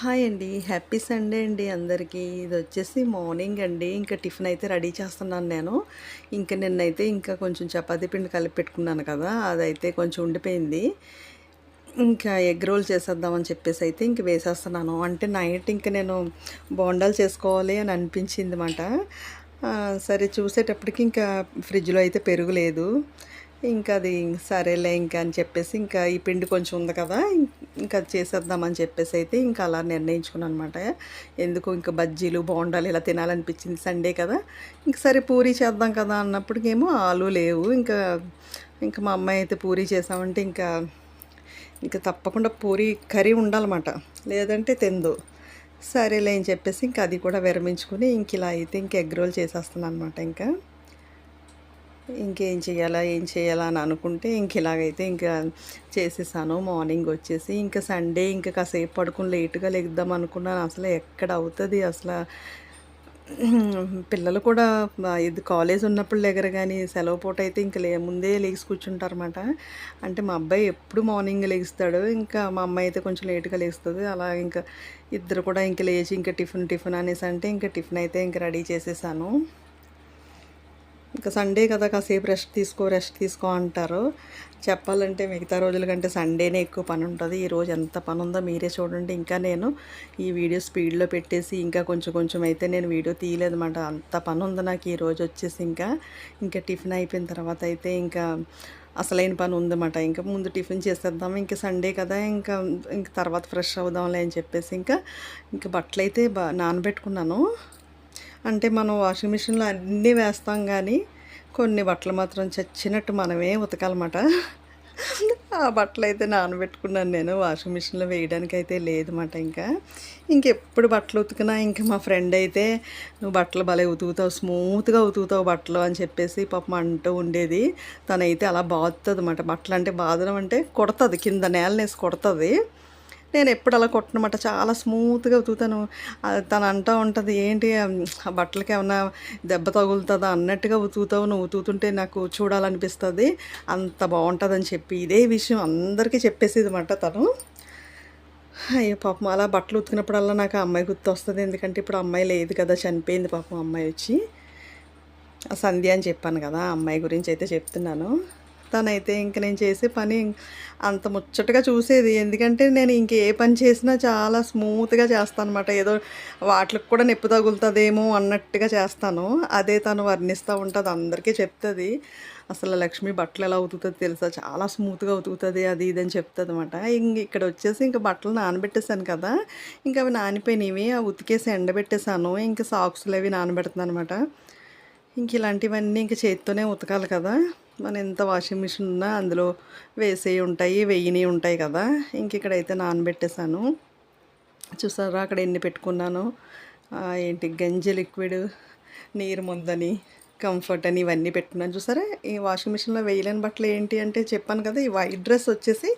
Hi అండి. Happy Sunday అండి అందరికీ. ఇది వచ్చేసి మార్నింగ్ అండి. ఇంకా టిఫిన్ అయితే రెడీ చేస్తున్నాను నేను. ఇంకా నిన్నైతే ఇంకా కొంచెం చపాతీ పిండి కలిపి పెట్టుకున్నాను కదా అదైతే కొంచెం ఉండిపోయింది. ఇంకా ఎగ్ రోల్ చేసేద్దామని చెప్పేసి అయితే ఇంక వేసేస్తున్నాను. అంటే నైట్ ఇంకా నేను బోండాలు చేసుకోవాలి అని అనిపించింది అనమాట సరే చూసేటప్పటికి ఇంకా ఫ్రిడ్జ్లో అయితే పెరుగు లేదు. ఇంకా అది సరేలే ఇంకా అని చెప్పేసి ఇంకా ఈ పిండి కొంచెం ఉంది కదా ఇంకా అది చేసేద్దామని చెప్పేసి అయితే ఇంకా అలా నిర్ణయించుకున్నాను అనమాట ఎందుకు ఇంకా బజ్జీలు బోండాలు ఇలా తినాలనిపించింది సండే కదా ఇంక సరే పూరీ చేద్దాం కదా అన్నప్పటికేమో ఆలు లేవు. ఇంకా ఇంకా మా అమ్మాయి అయితే పూరీ చేసామంటే ఇంకా ఇంకా తప్పకుండా పూరి కర్రీ ఉండాలన్నమాట. లేదంటే తెందు. సరేలే అని చెప్పేసి ఇంకా అది కూడా విరమించుకుని ఇంక ఇలా అయితే ఇంక ఎగ్ రోల్ చేసేస్తున్నాను అనమాట ఇంకా. ఇంకేం చేయాలా ఏం చేయాలా అని అనుకుంటే ఇంక ఇలాగైతే ఇంకా చేసేసాను. మార్నింగ్ వచ్చేసి ఇంకా సండే ఇంకా కాసేపు పడుకుని లేటుగా లెగుద్దాం అనుకున్నాను. అసలు ఎక్కడ అవుతుంది? అసలు పిల్లలు కూడా ఇది కాలేజ్ ఉన్నప్పుడు లెగరు కానీ సెలవు పూట అయితే ఇంకా లే ముందే లేచి కూర్చుంటారన్నమాట. అంటే మా అబ్బాయి ఎప్పుడు మార్నింగ్ లేగిస్తాడు ఇంకా మా అమ్మాయి అయితే కొంచెం లేట్గా లేస్తుంది. అలా ఇంకా ఇద్దరు కూడా ఇంకా లేచి ఇంకా టిఫిన్ టిఫిన్ అనేసి అంటే ఇంకా టిఫిన్ అయితే ఇంకా రెడీ చేసేసాను. ఇంకా సండే కదా కాసేపు రెస్ట్ తీసుకో రెస్ట్ తీసుకో అంటారు. చెప్పాలంటే మిగతా రోజుల కంటే సండేనే ఎక్కువ పని ఉంటుంది. ఈరోజు ఎంత పని ఉందో మీరే చూడండి. ఇంకా నేను ఈ వీడియో స్పీడ్లో పెట్టేసి ఇంకా కొంచెం కొంచెం అయితే నేను వీడియో తీయలేదన్నమాట. అంత పని ఉంది నాకు ఈరోజు వచ్చేసి ఇంకా. ఇంకా టిఫిన్ అయిపోయిన తర్వాత అయితే ఇంకా అసలైన పని ఉందన్నమాట. ఇంకా ముందు టిఫిన్ చేసేద్దాం. ఇంకా సండే కదా ఇంకా ఇంకా తర్వాత ఫ్రెష్ అవుదాంలే అని చెప్పేసి ఇంకా ఇంకా బట్టలు అయితే బా నానబెట్టుకున్నాను. అంటే మనం వాషింగ్ మిషన్లో అన్నీ వేస్తాం కానీ కొన్ని బట్టలు మాత్రం చచ్చినట్టు మనమే ఉతకాలన్నమాట. ఆ బట్టలు అయితే నానబెట్టుకున్నాను నేను. వాషింగ్ మిషన్లో వేయడానికి అయితే లేదన్నమాట ఇంకా. ఇంకెప్పుడు బట్టలు ఉతికినా ఇంకా మా ఫ్రెండ్ అయితే నువ్వు బట్టలు భలే ఉతుకుతావు స్మూత్గా ఉతుకుతావు బట్టలు అని చెప్పేసి పాపం అంటూ ఉండేది. తనైతే అలా బాగుతుంది అన్నమాట బట్టలు అంటే బాధడం అంటే కొడుతుంది. కింద నేలనేసి కొడుతుంది. నేను ఎప్పుడు అలా కొట్టనమాట. చాలా స్మూత్గా ఉతుకుతాను. తను అంటూ ఉంటుంది ఏంటి ఆ బట్టలకి ఏమన్నా దెబ్బ తగులుతుందా? అన్నట్టుగా ఉతుకుతావు. నువ్వు ఉతుకుతుంటే నాకు చూడాలనిపిస్తుంది. అంత బాగుంటుందని చెప్పి ఇదే విషయం అందరికీ చెప్పేసేది అనమాట తను. అయ్యో పాపం అలా బట్టలు ఉతికినప్పుడల్లా నాకు అమ్మాయి గుర్తు వస్తుంది ఎందుకంటే ఇప్పుడు అమ్మాయి లేదు కదా చనిపోయింది పాపం అమ్మాయి వచ్చి. సంధ్య అని చెప్పాను కదా ఆ అమ్మాయి గురించి అయితే చెప్తున్నాను. తనైతే ఇంక నేను చేసే పని అంత ముచ్చటగా చూసేది. ఎందుకంటే నేను ఇంక ఏ పని చేసినా చాలా స్మూత్గా చేస్తాను అనమాట ఏదో వాటికి కూడా నొప్పి తగులుతుందేమో అన్నట్టుగా చేస్తాను. అదే తను వర్ణిస్తూ ఉంటుంది అందరికీ చెప్తుంది. అసలు లక్ష్మి బట్టలు ఎలా ఉతుకుతుంది తెలుసా? చాలా స్మూత్గా ఉతుకుతుంది అది ఇది అని చెప్తుంది అనమాట ఇంక ఇక్కడ వచ్చేసి ఇంకా బట్టలు నానబెట్టేశాను కదా ఇంకా అవి నానిపోయినవి. ఆ ఉతికేసి ఎండబెట్టేశాను. ఇంకా సాక్స్లు అవి నానబెడుతుంది అనమాట ఇంక ఇలాంటివన్నీ ఇంక చేతితోనే ఉతకాలి కదా. మన ఎంత వాషింగ్ మిషన్ ఉన్నా అందులో వేసేవి ఉంటాయి వెయ్యిని ఉంటాయి కదా. ఇంక ఇక్కడైతే నానబెట్టేశాను. చూసారా అక్కడ ఎన్ని పెట్టుకున్నాను. ఏంటి గంజి లిక్విడ్ నీరు ముందని కంఫర్ట్ అని ఇవన్నీ పెట్టుకున్నాను. చూసారా? ఈ వాషింగ్ మిషన్లో వేయలేని బట్టలు ఏంటి అంటే చెప్పాను కదా ఈ వైట్ డ్రెస్ వచ్చేసి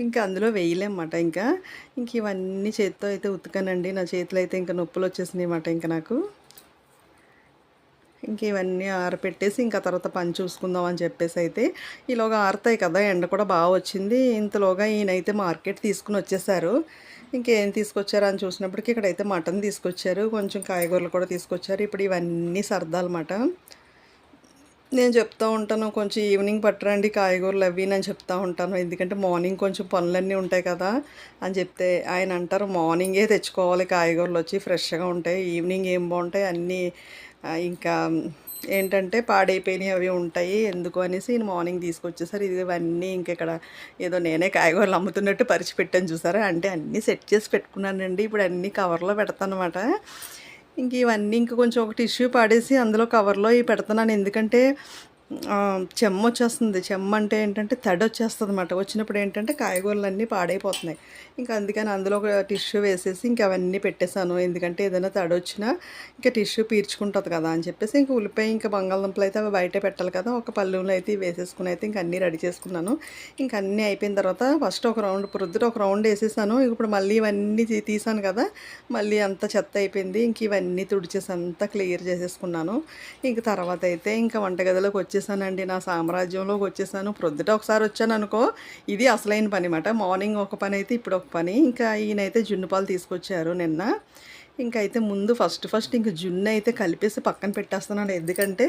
ఇంకా అందులో వేయలేమన్నమాట ఇంకా. ఇంక ఇవన్నీ చేతితో అయితే ఉతకనండి. నా చేతిలో అయితే ఇంకా నొప్పులు వచ్చేసినాయి అన్నమాట ఇంకా నాకు. ఇంక ఇవన్నీ ఆరపెట్టేసి ఇంకా తర్వాత పని చూసుకుందాం అని చెప్పేసి అయితే ఈలోగా ఆరుతాయి కదా ఎండ కూడా బాగా వచ్చింది. ఇంతలోగా ఈయనైతే మార్కెట్ తీసుకుని వచ్చేసారు. ఇంకేం తీసుకొచ్చారు అని చూసినప్పటికీ ఇక్కడైతే మటన్ తీసుకొచ్చారు. కొంచెం కాయగూరలు కూడా తీసుకొచ్చారు. ఇప్పుడు ఇవన్నీ సరదాలన్నమాట నేను చెప్తూ ఉంటాను కొంచెం ఈవినింగ్ పట్టరండి కాయగూరలు అవి నేను చెప్తూ ఉంటాను. ఎందుకంటే మార్నింగ్ కొంచెం పనులన్నీ ఉంటాయి కదా అని చెప్తే ఆయన అంటారు మార్నింగే తెచ్చుకోవాలి కాయగూరలు వచ్చి ఫ్రెష్గా ఉంటాయి. ఈవినింగ్ ఏం బాగుంటాయి అన్నీ ఇంకా ఏంటంటే పాడైపోయినవి అవి ఉంటాయి. ఎందుకు అనేసి నేను మార్నింగ్ తీసుకొచ్చేసారు. ఇది ఇవన్నీ ఇంక ఇక్కడ ఏదో నేనే కాయగూరలు అమ్ముతున్నట్టు పరిచి పెట్టాను చూసారా? అంటే అన్నీ సెట్ చేసి పెట్టుకున్నానండి. ఇప్పుడు అన్నీ కవర్లో పెడతాను అనమాట ఇంక ఇవన్నీ ఇంక కొంచెం ఒక టిష్యూ పాడేసి అందులో కవర్లో ఇవి పెడుతున్నాను. ఎందుకంటే చెమ్మ వచ్చేస్తుంది. చెమ్మ అంటే ఏంటంటే తడి వచ్చేస్తుంది అనమాట వచ్చినప్పుడు ఏంటంటే కాయగూరలు అన్నీ పాడైపోతున్నాయి. ఇంకా అందుకని అందులో ఒక టిష్యూ వేసేసి ఇంకా అవన్నీ పెట్టేశాను. ఎందుకంటే ఏదైనా తడి వచ్చినా ఇంకా టిష్యూ పీర్చుకుంటుంది కదా అని చెప్పేసి ఇంకా ఉల్లిపాయ ఇంకా బంగాళదుంపలు అయితే అవి బయట పెట్టాలి కదా. ఒక పళ్ళులో అయితే వేసేసుకుని అయితే ఇంకా అన్నీ రెడీ చేసుకున్నాను. ఇంకా అన్నీ అయిపోయిన తర్వాత ఫస్ట్ ఒక రౌండ్ ప్రొద్దుట ఒక రౌండ్ వేసేసాను. ఇప్పుడు మళ్ళీ ఇవన్నీ తీసాను కదా. మళ్ళీ అంత చెత్త అయిపోయింది. ఇంక ఇవన్నీ తుడిచేసి అంతా క్లియర్ చేసేసుకున్నాను. ఇంక తర్వాత అయితే ఇంకా వంటగదిలోకి వచ్చి వచ్చేసానండి. నా సామ్రాజ్యంలోకి వచ్చేసాను. ప్రొద్దుట ఒకసారి వచ్చాను అనుకో ఇది అసలైన పని అన్నమాట. మార్నింగ్ ఒక పని అయితే ఇప్పుడు ఒక పని. ఇంకా ఈయనైతే జున్ను పాలు తీసుకొచ్చారు నిన్న. ఇంకైతే అయితే ముందు ఫస్ట్ ఫస్ట్ ఇంక జున్ను అయితే కలిపేసి పక్కన పెట్టేస్తున్నాను. ఎందుకంటే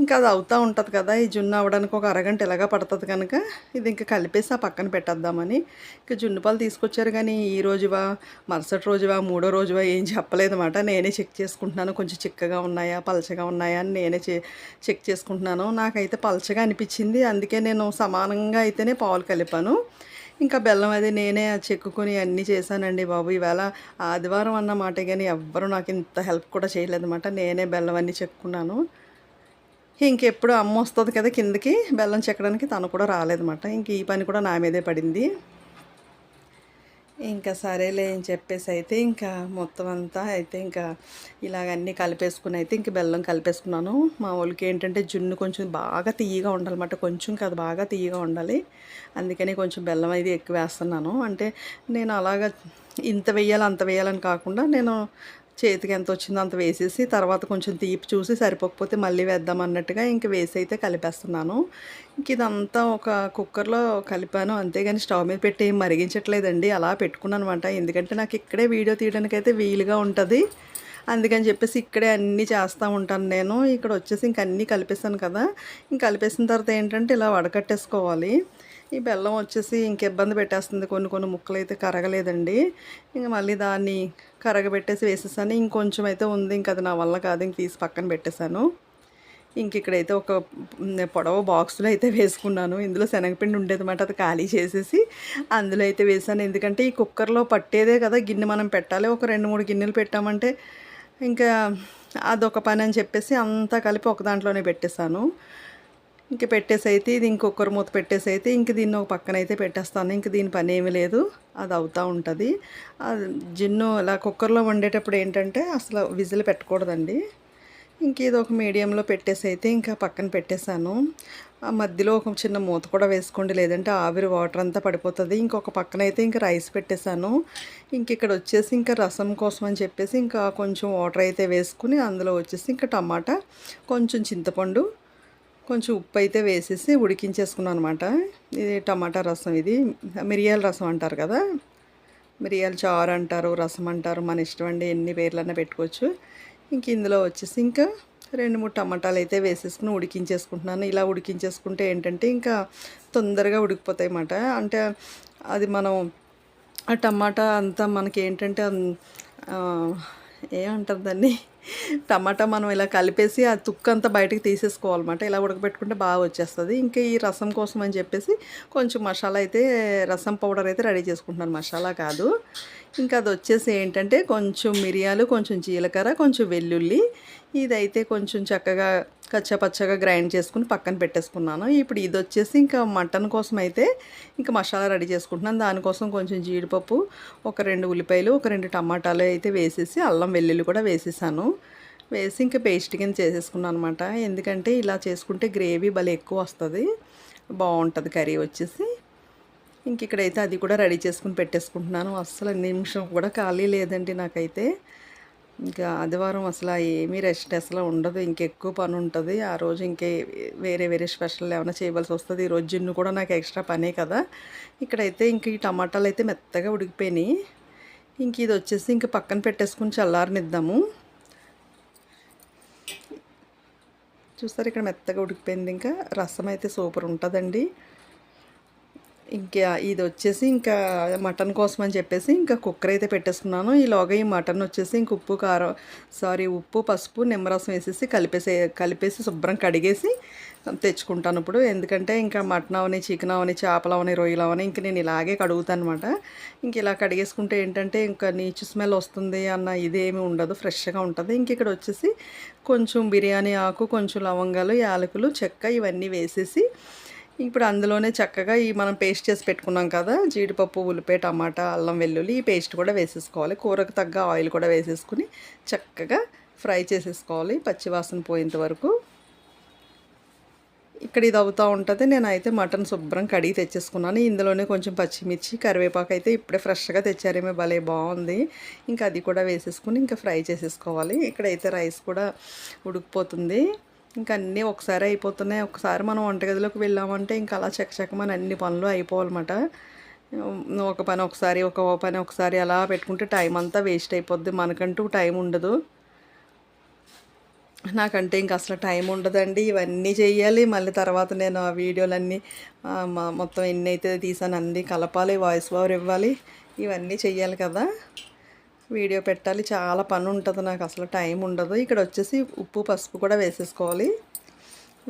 ఇంకా అది అవుతూ ఉంటుంది కదా ఈ జున్ను అవ్వడానికి ఒక అరగంట ఎలాగా పడుతుంది కనుక ఇది ఇంకా కలిపేసి ఆ పక్కన పెట్టేద్దామని. ఇంకా జున్ను పాలు తీసుకొచ్చారు కానీ ఈ రోజువా మరుసటి రోజువా మూడో రోజువా ఏం చెప్పలేదన్నమాట నేనే చెక్ చేసుకుంటున్నాను. కొంచెం చిక్కగా ఉన్నాయా పలచగా ఉన్నాయా అని నేనే చెక్ చేసుకుంటున్నాను. నాకైతే పలచగా అనిపించింది. అందుకే నేను సమానంగా అయితేనే పాలు కలిపాను. ఇంకా బెల్లం అది నేనే చెక్కుకొని అన్నీ చేశానండి బాబు. ఇవాళ ఆదివారం అన్నమాట కానీ ఎవ్వరూ నాకు ఇంత హెల్ప్ కూడా చేయలేదన్నమాట. నేనే బెల్లం అన్నీ చెక్కున్నాను. ఇంకెప్పుడు అమ్మ వస్తుంది కదా కిందకి బెల్లం చెక్కడానికి తను కూడా రాలేదన్నమాట. ఇంక ఈ పని కూడా నా మీదే పడింది. ఇంకా సరేలే అని చెప్పేసి అయితే ఇంకా మొత్తం అంతా అయితే ఇంకా ఇలాగ అన్నీ కలిపేసుకుని అయితే ఇంక బెల్లం కలిపేసుకున్నాను. మా వాళ్ళకి ఏంటంటే జున్ను కొంచెం బాగా తీయగా ఉండాలన్నమాట. కొంచెం కాదు బాగా తీయగా ఉండాలి. అందుకని కొంచెం బెల్లం అయితే ఎక్కువ వేస్తున్నాను. అంటే నేను అలాగ ఇంత వేయాలి అంత వేయాలని కాకుండా నేను చేతికి ఎంత వచ్చిందో అంత వేసేసి తర్వాత కొంచెం తీపి చూసి సరిపోకపోతే మళ్ళీ వేద్దాం అన్నట్టుగా ఇంక వేసి అయితే కలిపేస్తున్నాను. ఇంక ఇదంతా ఒక కుక్కర్లో కలిపాను. అంతేగాని స్టవ్ మీద పెట్టి ఏం మరిగించట్లేదండి. అలా పెట్టుకున్నాను అనమాట ఎందుకంటే నాకు ఇక్కడే వీడియో తీయడానికి అయితే వీలుగా ఉంటుంది. అందుకని చెప్పేసి ఇక్కడే అన్నీ చేస్తూ ఉంటాను నేను. ఇక్కడ వచ్చేసి ఇంక అన్నీ కలిపేసాను కదా. ఇంక కలిపేసిన తర్వాత ఏంటంటే ఇలా వడకట్టేసుకోవాలి. ఈ బెల్లం వచ్చేసి ఇంక ఇబ్బంది పెట్టేస్తుంది. కొన్ని కొన్ని ముక్కలు అయితే కరగలేదండి. ఇంక మళ్ళీ దాన్ని కరగబెట్టేసి వేసేసాను. ఇంకొంచెం అయితే ఉంది. ఇంక అది నా వల్ల కాదు. ఇంక తీసి పక్కన పెట్టేశాను. ఇంక ఇక్కడైతే ఒక పొడవ బాక్స్లో అయితే వేసుకున్నాను. ఇందులో శనగపిండి ఉండేదన్నమాట. అది ఖాళీ చేసేసి అందులో అయితే వేసాను. ఎందుకంటే ఈ కుక్కర్లో పట్టేదే కదా. గిన్నె మనం పెట్టాలి. ఒక రెండు మూడు గిన్నెలు పెట్టామంటే ఇంకా అదొక పని అని చెప్పేసి అంతా కలిపి ఒక దాంట్లోనే పెట్టేశాను. ఇంక పెట్టేసి అయితే ఇది ఇంకొకరు మూత పెట్టేసి అయితే ఇంక దీన్ని ఒక పక్కన అయితే పెట్టేస్తాను. ఇంక దీని పని ఏమీ లేదు. అది అవుతూ ఉంటుంది. జిన్ను ఇలా కుక్కర్లో వండేటప్పుడు ఏంటంటే అసలు విజిల్ పెట్టకూడదండి. ఇంక ఇది ఒక మీడియంలో పెట్టేసి అయితే ఇంకా పక్కన పెట్టేశాను. ఆ మధ్యలో ఒక చిన్న మూత కూడా వేసుకోండి. లేదంటే ఆవిరి వాటర్ అంతా పడిపోతుంది. ఇంకొక పక్కన అయితే ఇంకా రైస్ పెట్టేశాను. ఇంక ఇక్కడ వచ్చేసి ఇంకా రసం కోసం అని చెప్పేసి ఇంకా కొంచెం వాటర్ అయితే వేసుకుని అందులో వచ్చేసి ఇంకా టమాటా కొంచెం చింతపండు కొంచెం ఉప్పు అయితే వేసేసి ఉడికించేసుకున్నాను అనమాట ఇది టమాటా రసం ఇది. మిరియాల రసం అంటారు కదా. మిరియాల చారు అంటారు రసం అంటారు. మన ఇష్టం అండి. ఎన్ని పేర్లన్నా పెట్టుకోవచ్చు. ఇంక ఇందులో వచ్చేసి ఇంకా రెండు మూడు టమాటాలు అయితే వేసేసుకుని ఉడికించేసుకుంటున్నాను. ఇలా ఉడికించేసుకుంటే ఏంటంటే ఇంకా తొందరగా ఉడికిపోతాయి అన్నమాట అంటే అది మనం ఆ టమాటా అంతా మనకి ఏంటంటే ఏమంటారు దాన్ని? టమాటా మనం ఇలా కలిపేసి ఆ తుక్కంతా బయటకు తీసేసుకోవాలన్నమాట. ఇలా ఉడకబెట్టుకుంటే బాగా వచ్చేస్తుంది. ఇంకా ఈ రసం కోసం అని చెప్పేసి కొంచెం మసాలా అయితే రసం పౌడర్ అయితే రెడీ చేసుకుంటున్నాను. మసాలా కాదు. ఇంకా అది వచ్చేసి ఏంటంటే కొంచెం మిరియాలు కొంచెం జీలకర్ర కొంచెం వెల్లుల్లి ఇదైతే కొంచెం చక్కగా కచ్చపచ్చగా గ్రైండ్ చేసుకుని పక్కన పెట్టేసుకున్నాను. ఇప్పుడు ఇది వచ్చేసి ఇంకా మటన్ కోసం అయితే ఇంకా మసాలా రెడీ చేసుకుంటున్నాను. దానికోసం కొంచెం జీడిపప్పు ఒక రెండు ఉల్లిపాయలు ఒక రెండు టమాటాలు అయితే వేసేసి అల్లం వెల్లుల్లి కూడా వేసేసాను. వేసి ఇంకా పేస్ట్ కింద చేసేసుకున్నాను అనమాట ఎందుకంటే ఇలా చేసుకుంటే గ్రేవీ భలే ఎక్కువ వస్తుంది. బాగుంటుంది కర్రీ వచ్చేసి. ఇంక ఇక్కడైతే అది కూడా రెడీ చేసుకుని పెట్టేసుకుంటున్నాను. అస్సలు నిమిషం కూడా ఖాళీ లేదండి నాకైతే. ఇంకా ఆదివారం అసలు ఏమీ రెస్ట్ అసలు ఉండదు. ఇంకెక్కువ పని ఉంటుంది. ఆ రోజు ఇంకే వేరే వేరే స్పెషల్ ఏమైనా చేయవలసి వస్తుంది. ఈరోజు జిన్ను కూడా నాకు ఎక్స్ట్రా పనే కదా. ఇక్కడైతే ఇంక ఈ టమాటాలు అయితే మెత్తగా ఉడికిపోయినాయి. ఇంక ఇది వచ్చేసి ఇంక పక్కన పెట్టేసుకుని చల్లారనిద్దాము. చూస్తారు ఇక్కడ మెత్తగా ఉడికిపోయింది. ఇంకా రసం అయితే సూపర్ ఉంటుందండి. ఇంకా ఇది వచ్చేసి ఇంకా మటన్ కోసం అని చెప్పేసి ఇంకా కుక్కర్ అయితే పెట్టేస్తున్నాను ఈలోగా ఈ మటన్ వచ్చేసి ఇంక ఉప్పు కారం సారీ ఉప్పు పసుపు నిమ్మరసం వేసేసి కలిపేసే కలిపేసి శుభ్రం కడిగేసి తెచ్చుకుంటాను ఇప్పుడు. ఎందుకంటే ఇంకా మటన్ అవని చికెన్ అవని చేపలు అవని రొయ్యలు అవని ఇంక నేను ఇలాగే కడుగుతాను అనమాట ఇంక ఇలా కడిగేసుకుంటే ఏంటంటే ఇంకా నీచు స్మెల్ వస్తుంది అన్న ఇదేమి ఉండదు ఫ్రెష్గా ఉంటుంది. ఇంక ఇక్కడ వచ్చేసి కొంచెం బిర్యానీ ఆకు కొంచెం లవంగాలు యాలకులు చెక్క ఇవన్నీ వేసేసి ఇప్పుడు అందులోనే చక్కగా ఈ మనం పేస్ట్ చేసి పెట్టుకున్నాం కదా జీడిపప్పు ఉల్లిపాయ టమాటా అల్లం వెల్లుల్లి ఈ పేస్ట్ కూడా వేసేసుకోవాలి. కూరకు తగ్గ ఆయిల్ కూడా వేసేసుకుని చక్కగా ఫ్రై చేసేసుకోవాలి పచ్చివాసన పోయేంత వరకు. ఇక్కడ ఇది అవుతూ ఉంటుంది. నేనైతే మటన్ శుభ్రం కడిగి తెచ్చేసుకున్నాను. ఇందులోనే కొంచెం పచ్చిమిర్చి కరివేపాకు అయితే ఇప్పుడే ఫ్రెష్గా తెచ్చారేమో భలే బాగుంది. ఇంకా అది కూడా వేసేసుకుని ఇంకా ఫ్రై చేసేసుకోవాలి. ఇక్కడైతే రైస్ కూడా ఉడికిపోతుంది. ఇంకా అన్నీ ఒకసారి అయిపోతున్నాయి. ఒకసారి మనం వంటగదిలోకి వెళ్ళామంటే ఇంకా అలా చకచకమని అన్ని పనులు అయిపోవాలన్నమాట. ఒక పని ఒకసారి ఒక పని ఒకసారి అలా పెట్టుకుంటే టైం అంతా వేస్ట్ అయిపోద్ది. మనకంటూ టైం ఉండదు. నాకంటే ఇంక అసలు టైం ఉండదండి. ఇవన్నీ చేయాలి మళ్ళీ తర్వాత నేను ఆ వీడియోలన్నీ మొత్తం ఎన్ని అయితే తీసాను అన్నీ కలపాలి. వాయిస్ ఓవర్ ఇవ్వాలి. ఇవన్నీ చెయ్యాలి కదా. వీడియో పెట్టాలి. చాలా పని ఉంటుంది నాకు. అసలు టైం ఉండదు. ఇక్కడ వచ్చేసి ఉప్పు పసుపు కూడా వేసేసుకోవాలి.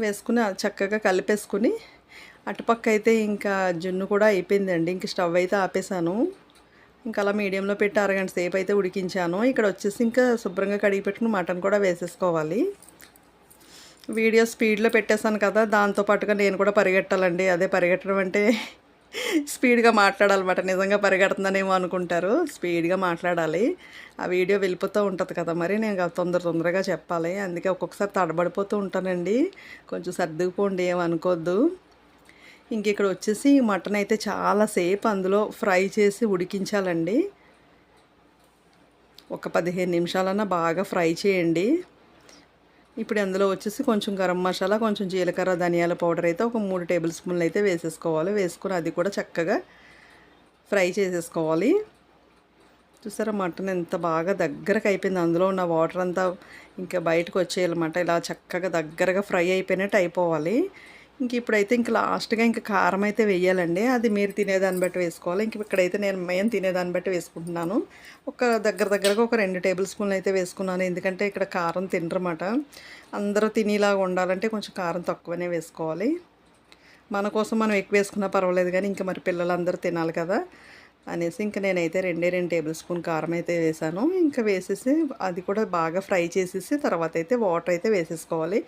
వేసుకుని చక్కగా కలిపేసుకుని అటుపక్క అయితే ఇంకా జున్ను కూడా అయిపోయిందండి. ఇంక స్టవ్ అయితే ఆపేసాను. ఇంకా అలా మీడియంలో పెట్టి అరగంట సేపు అయితే ఉడికించాను. ఇక్కడ వచ్చేసి ఇంకా శుభ్రంగా కడిగి పెట్టుకుని మటన్ కూడా వేసేసుకోవాలి. వీడియో స్పీడ్లో పెట్టేశాను కదా. దాంతో పాటుగా నేను కూడా పరిగెట్టాలండి. అదే పరిగెట్టడం అంటే స్పీడ్గా మాట్లాడాలన్నమాట. నిజంగా పరిగెడుతుందనేమో అనుకుంటారు. స్పీడ్గా మాట్లాడాలి. ఆ వీడియో వెళ్ళిపోతూ ఉంటుంది కదా మరి. నేను తొందర తొందరగా చెప్పాలి. అందుకే ఒక్కొక్కసారి తడబడిపోతూ ఉంటానండి. కొంచెం సర్దుకుపోండి ఏమనుకోవద్దు ఇంక ఇక్కడ వచ్చేసి మటన్ అయితే చాలాసేపు అందులో ఫ్రై చేసి ఉడికించాలండి. ఒక పదిహేను నిమిషాలన్నా బాగా ఫ్రై చేయండి. ఇప్పుడు అందులో వచ్చేసి కొంచెం గరం మసాలా కొంచెం జీలకర్ర ధనియాల పౌడర్ అయితే ఒక మూడు టేబుల్ స్పూన్లు అయితే వేసేసుకోవాలి. వేసుకుని అది కూడా చక్కగా ఫ్రై చేసేసుకోవాలి. చూసారా మటన్ ఎంత బాగా దగ్గరకు అయిపోయింది. అందులో ఉన్న వాటర్ అంతా ఇంకా బయటకు వచ్చేయాలన్నమాట. ఇలా చక్కగా దగ్గరగా ఫ్రై అయిపోయినట్టు అయిపోవాలి. ఇంక ఇప్పుడైతే ఇంక లాస్ట్గా ఇంకా కారం అయితే వేయాలండి. అది మీరు తినేదాన్ని బట్టి వేసుకోవాలి. ఇంక ఇక్కడైతే నేను మేము తినేదాన్ని బట్టి వేసుకుంటున్నాను. ఒక దగ్గర దగ్గరగా ఒక రెండు టేబుల్ స్పూన్లు అయితే వేసుకున్నాను. ఎందుకంటే ఇక్కడ కారం తినరమాట అందరూ తినేలాగా ఉండాలంటే కొంచెం కారం తక్కువనే వేసుకోవాలి. మన కోసం మనం ఎక్కువ వేసుకున్నా పర్వాలేదు కానీ ఇంకా మరి పిల్లలందరూ తినాలి కదా. అనేసి ఇంకా నేనైతే రెండే రెండు టేబుల్ స్పూన్ కారం అయితే వేసాను. ఇంకా వేసేసి అది కూడా బాగా ఫ్రై చేసేసి తర్వాత అయితే వాటర్ అయితే వేసేసుకోవాలి.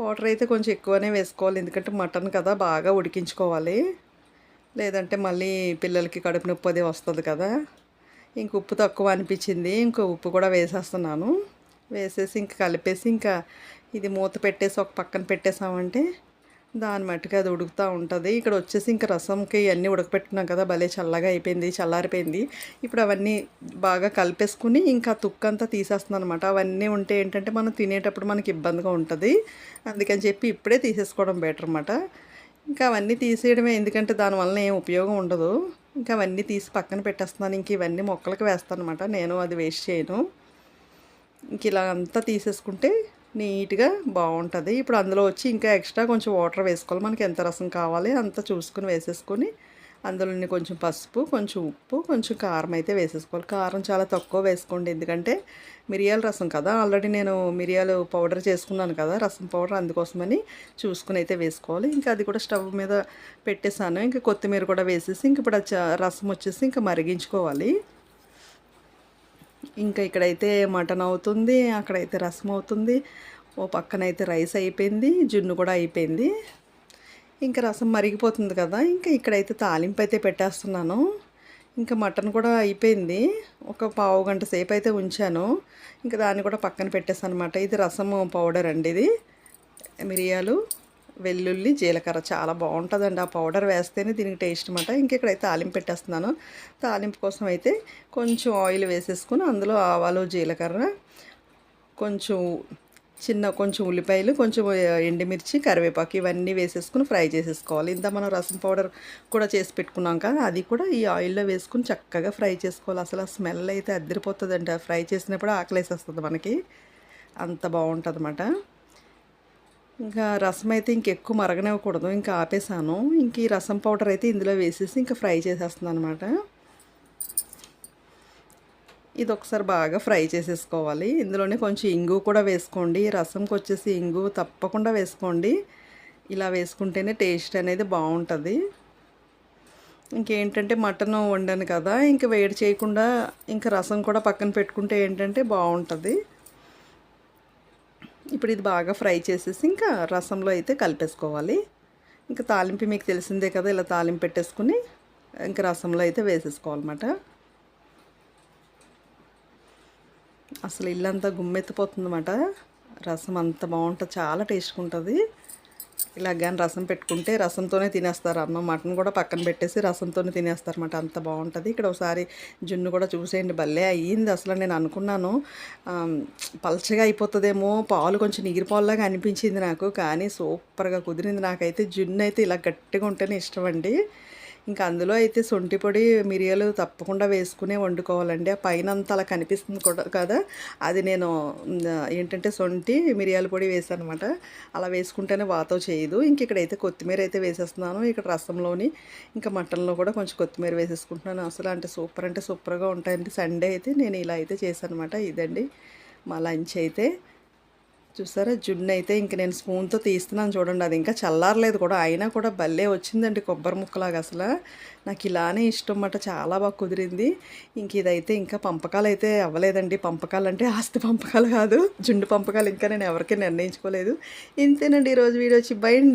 వాటర్ అయితే కొంచెం ఎక్కువనే వేసుకోవాలి. ఎందుకంటే మటన్ కదా బాగా ఉడికించుకోవాలి. లేదంటే మళ్ళీ పిల్లలకి కడుపు నొప్పి అది వస్తుంది కదా. ఇంక ఉప్పు తక్కువ అనిపించింది. ఇంకో ఉప్పు కూడా వేసేస్తున్నాను. వేసేసి ఇంకా కలిపేసి ఇంకా ఇది మూత పెట్టేసి ఒక పక్కన పెట్టేసామంటే దాని మట్టుకు అది ఉడుకుతూ ఉంటుంది. ఇక్కడ వచ్చేసి ఇంకా రసంకి అన్నీ ఉడకపెట్టుకున్నాం కదా భలే చల్లగా అయిపోయింది చల్లారిపోయింది. ఇప్పుడు అవన్నీ బాగా కలిపేసుకుని ఇంకా తుక్కంతా తీసేస్తున్నాను అనమాట అవన్నీ ఉంటే ఏంటంటే మనం తినేటప్పుడు మనకి ఇబ్బందిగా ఉంటుంది. అందుకని చెప్పి ఇప్పుడే తీసేసుకోవడం బెటర్ అనమాట ఇంకా అవన్నీ తీసేయడమే ఎందుకంటే దానివల్ల ఏం ఉపయోగం ఉండదు. ఇంకా అవన్నీ తీసి పక్కన పెట్టేస్తున్నాను. ఇంక ఇవన్నీ మొక్కలకు వేస్తాను అనమాట నేను అది వేస్ట్ చేయను. ఇంక ఇలా అంతా తీసేసుకుంటే నీట్గా బాగుంటుంది ఇప్పుడు అందులో వచ్చి ఇంకా ఎక్స్ట్రా కొంచెం వాటర్ వేసుకోవాలి. మనకి ఎంత రసం కావాలి అంత చూసుకుని వేసేసుకొని అందులోని కొంచెం పసుపు కొంచెం ఉప్పు కొంచెం కారం అయితే వేసేసుకోవాలి. కారం చాలా తక్కువ వేసుకోండి. ఎందుకంటే మిరియాల రసం కదా. ఆల్రెడీ నేను మిరియాలు పౌడర్ చేసుకున్నాను కదా రసం పౌడర్ అందుకోసమని చూసుకుని అయితే వేసుకోవాలి. ఇంకా అది కూడా స్టవ్ మీద పెట్టేసాను ఇంకా కొత్తిమీర కూడా వేసేసి ఇంక ఇప్పుడు రసం వచ్చేసి ఇంకా మరిగించుకోవాలి. ఇంకా ఇక్కడైతే మటన్ అవుతుంది అక్కడైతే రసం అవుతుంది. ఓ పక్కనైతే రైస్ అయిపోయింది జున్ను కూడా అయిపోయింది. ఇంకా రసం మరిగిపోతుంది కదా ఇంకా ఇక్కడైతే తాలింపు అయితే పెట్టేస్తున్నాను. ఇంకా మటన్ కూడా అయిపోయింది ఒక పావు గంట సేపు అయితే ఉంచాను. ఇంకా దాన్ని కూడా పక్కన పెట్టేసాను అనమాట ఇది రసం పౌడర్ అండి ఇది. మిరియాలు వెల్లుల్లి జీలకర్ర చాలా బాగుంటుందండి. ఆ పౌడర్ వేస్తేనే దీనికి టేస్ట్ అనమాట ఇంకెక్కడైతే తాలింపు పెట్టేస్తున్నాను తాలింపు కోసం అయితే కొంచెం ఆయిల్ వేసేసుకుని అందులో ఆవాలు జీలకర్ర కొంచెం చిన్న కొంచెం ఉల్లిపాయలు కొంచెం ఎండుమిర్చి కరివేపాకు ఇవన్నీ వేసేసుకుని ఫ్రై చేసేసుకోవాలి. ఇంత మనం రసం పౌడర్ కూడా చేసి పెట్టుకున్నాం కదా అది కూడా ఈ ఆయిల్లో వేసుకుని చక్కగా ఫ్రై చేసుకోవాలి. అసలు ఆ స్మెల్ అయితే అద్దరిపోతుందండి ఫ్రై చేసినప్పుడు ఆకలేసేస్తుంది మనకి. అంత బాగుంటుంది అన్నమాట ఇంకా రసం అయితే ఇంకెక్కువ మరగనివ్వకూడదు. ఇంకా ఆపేసాను. ఇంక ఈ రసం పౌడర్ అయితే ఇందులో వేసేసి ఇంకా ఫ్రై చేసేస్తున్నాను అనమాట ఇది ఒకసారి బాగా ఫ్రై చేసేసుకోవాలి. ఇందులోనే కొంచెం ఇంగు కూడా వేసుకోండి. రసంకి వచ్చేసి ఇంగు తప్పకుండా వేసుకోండి. ఇలా వేసుకుంటేనే టేస్ట్ అనేది బాగుంటుంది. ఇంకేంటంటే మటన్ వండాను కదా ఇంకా వేడి చేయకుండా ఇంకా రసం కూడా పక్కన పెట్టుకుంటే ఏంటంటే బాగుంటుంది. ఇప్పుడు ఇది బాగా ఫ్రై చేసేసి ఇంకా రసంలో అయితే కలిపేసుకోవాలి. ఇంకా తాలింపు మీకు తెలిసిందే కదా ఇలా తాలింపు పెట్టేసుకుని ఇంకా రసంలో అయితే వేసేసుకోవాలన్నమాట. అసలు ఇల్లంతా గుమ్మెత్తిపోతుందన్నమాట. రసం అంత బాగుంటుంది చాలా టేస్ట్గా ఉంటుంది. ఇలా కానీ రసం పెట్టుకుంటే రసంతోనే తినేస్తారు. అన్నం మటన్ కూడా పక్కన పెట్టేసి రసంతోనే తినేస్తారు అనమాట అంత బాగుంటుంది. ఇక్కడ ఒకసారి జున్ను కూడా చూసేయండి. భలే అయ్యింది అసలు నేను అనుకున్నాను. పల్చగా అయిపోతుందేమో. పాలు కొంచెం నిగిరి పాలులాగా అనిపించింది నాకు. కానీ సూపర్గా కుదిరింది. నాకైతే జున్ను అయితే ఇలా గట్టిగా ఉంటేనే ఇష్టం అండి. ఇంకా అందులో అయితే శొంఠి పొడి మిరియాలు తప్పకుండా వేసుకునే వండుకోవాలండి. ఆ పైన అంతా అలా కనిపిస్తుంది కూడా కదా. అది నేను ఏంటంటే శొంఠి మిరియాల పొడి వేసాను అనమాట అలా వేసుకుంటేనే వాతో చేయదు. ఇంక ఇక్కడైతే కొత్తిమీర అయితే వేసేస్తున్నాను. ఇక్కడ రసంలోని ఇంకా మటన్లో కూడా కొంచెం కొత్తిమీర వేసేసుకుంటున్నాను. అసలు అంటే సూపర్ అంటే సూపర్గా ఉంటాయండి. సండే అయితే నేను ఇలా అయితే చేశాను అనమాట ఇదండి. మా లంచ్ అయితే. చూసారా? జున్ను అయితే ఇంక నేను స్పూన్తో తీస్తున్నాను చూడండి. అది ఇంకా చల్లారలేదు కూడా. అయినా కూడా భలే వచ్చిందండి కొబ్బరి ముక్కలాగా అసలు. నాకు ఇలానే ఇష్టం అన్నమాట చాలా బాగా కుదిరింది. ఇంక ఇదైతే ఇంకా పంపకాలు అయితే అవ్వలేదండి. పంపకాలు అంటే ఆస్తి పంపకాలు కాదు. జుండు పంపకాలు ఇంకా నేను ఎవరికీ నిర్ణయించుకోలేదు. ఇంతేనండి ఈరోజు వీడియో వచ్చి బయండి